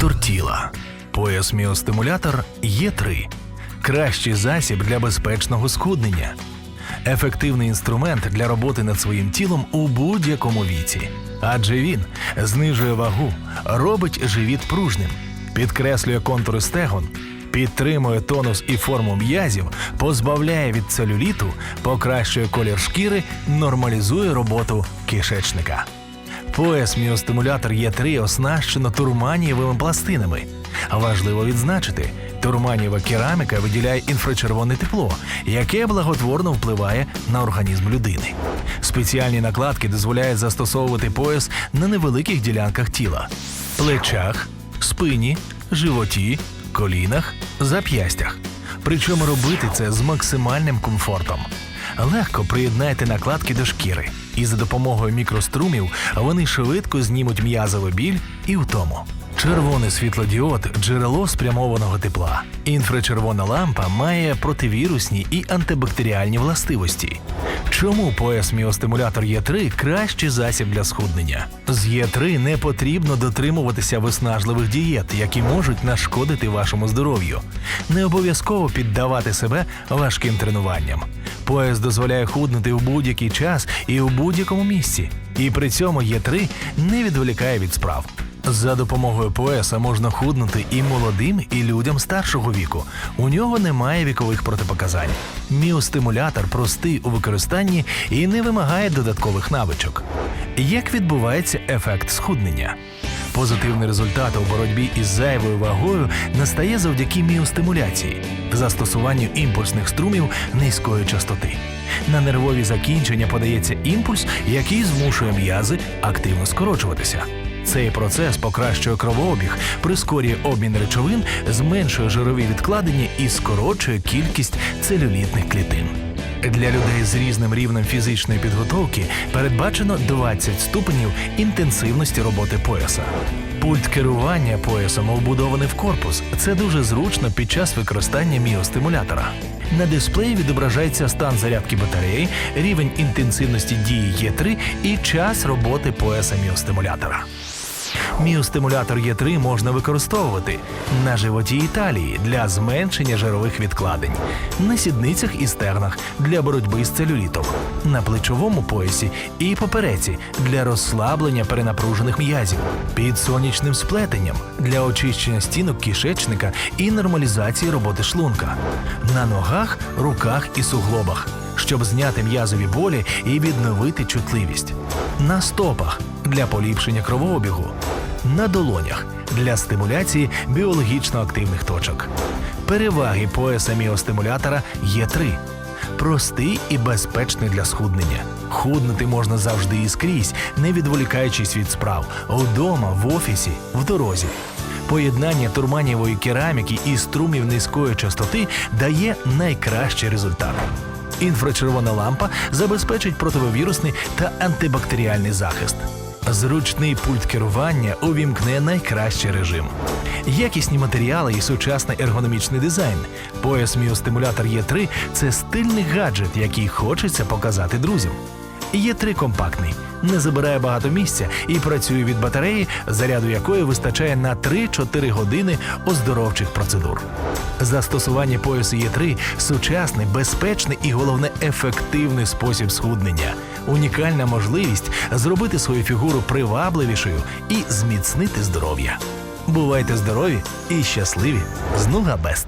Стимулятор тіла. Пояс міостимулятор Є3. Кращий засіб для безпечного схуднення. Ефективний інструмент для роботи над своїм тілом у будь-якому віці. Адже він знижує вагу, робить живіт пружним, підкреслює контури стегон, підтримує тонус і форму м'язів, позбавляє від целюліту, покращує колір шкіри, нормалізує роботу кишечника. Пояс міостимулятор Є3 оснащено турманієвими пластинами. Важливо відзначити, турманієва кераміка виділяє інфрачервоне тепло, яке благотворно впливає на організм людини. Спеціальні накладки дозволяють застосовувати пояс на невеликих ділянках тіла плечах, спині, животі, колінах, зап'ястях. Причому робити це з максимальним комфортом. Легко приєднайте накладки до шкіри, і за допомогою мікрострумів вони швидко знімуть м'язовий біль і втому. Червоний світлодіод джерело спрямованого тепла. Інфрачервона лампа має противірусні і антибактеріальні властивості. Чому пояс міостимулятор Є3 кращий засіб для схуднення? З Є3 не потрібно дотримуватися виснажливих дієт, які можуть нашкодити вашому здоров'ю. Не обов'язково піддавати себе важким тренуванням. Пояс дозволяє худнути в будь-який час і у будь-якому місці. І при цьому Є3 не відволікає від справ. За допомогою пояса можна худнути і молодим, і людям старшого віку. У нього немає вікових протипоказань. Міостимулятор простий у використанні і не вимагає додаткових навичок. Як відбувається ефект схуднення? Позитивний результат у боротьбі із зайвою вагою настає завдяки міостимуляції, застосуванню імпульсних струмів низької частоти. На нервові закінчення подається імпульс, який змушує м'язи активно скорочуватися. Цей процес покращує кровообіг, прискорює обмін речовин, зменшує жирові відкладення і скорочує кількість целюлітних клітин. Для людей з різним рівнем фізичної підготовки передбачено 20 ступенів інтенсивності роботи пояса. Пульт керування поясом вбудований в корпус. Це дуже зручно під час використання міостимулятора. На дисплеї відображається стан зарядки батареї, рівень інтенсивності дії Є3 і час роботи пояса міостимулятора. Міостимулятор Є3 можна використовувати на животі і талії для зменшення жирових відкладень, на сідницях і стегнах для боротьби з целюлітом, на плечовому поясі і попереці для розслаблення перенапружених м'язів, під сонячним сплетенням для очищення стінок кишечника і нормалізації роботи шлунка, на ногах, руках і суглобах. Щоб зняти м'язові болі і відновити чутливість, на стопах для поліпшення кровообігу, на долонях для стимуляції біологічно активних точок. Переваги пояса міостимулятора є три: простий і безпечний для схуднення. Худнути можна завжди і скрізь, не відволікаючись від справ вдома, в офісі, в дорозі. Поєднання турманієвої кераміки і струмів низької частоти дає найкращий результат. Інфрачервона лампа забезпечить противовірусний та антибактеріальний захист. Зручний пульт керування увімкне найкращий режим. Якісні матеріали і сучасний ергономічний дизайн. Пояс міостимулятор Є3 це стильний гаджет, який хочеться показати друзям. Є3 компактний, не забирає багато місця і працює від батареї, заряду якої вистачає на 3-4 години оздоровчих процедур. Застосування поясу Є3 сучасний, безпечний і головне ефективний спосіб схуднення. Унікальна можливість зробити свою фігуру привабливішою і зміцнити здоров'я. Бувайте здорові і щасливі з Нуга Бест!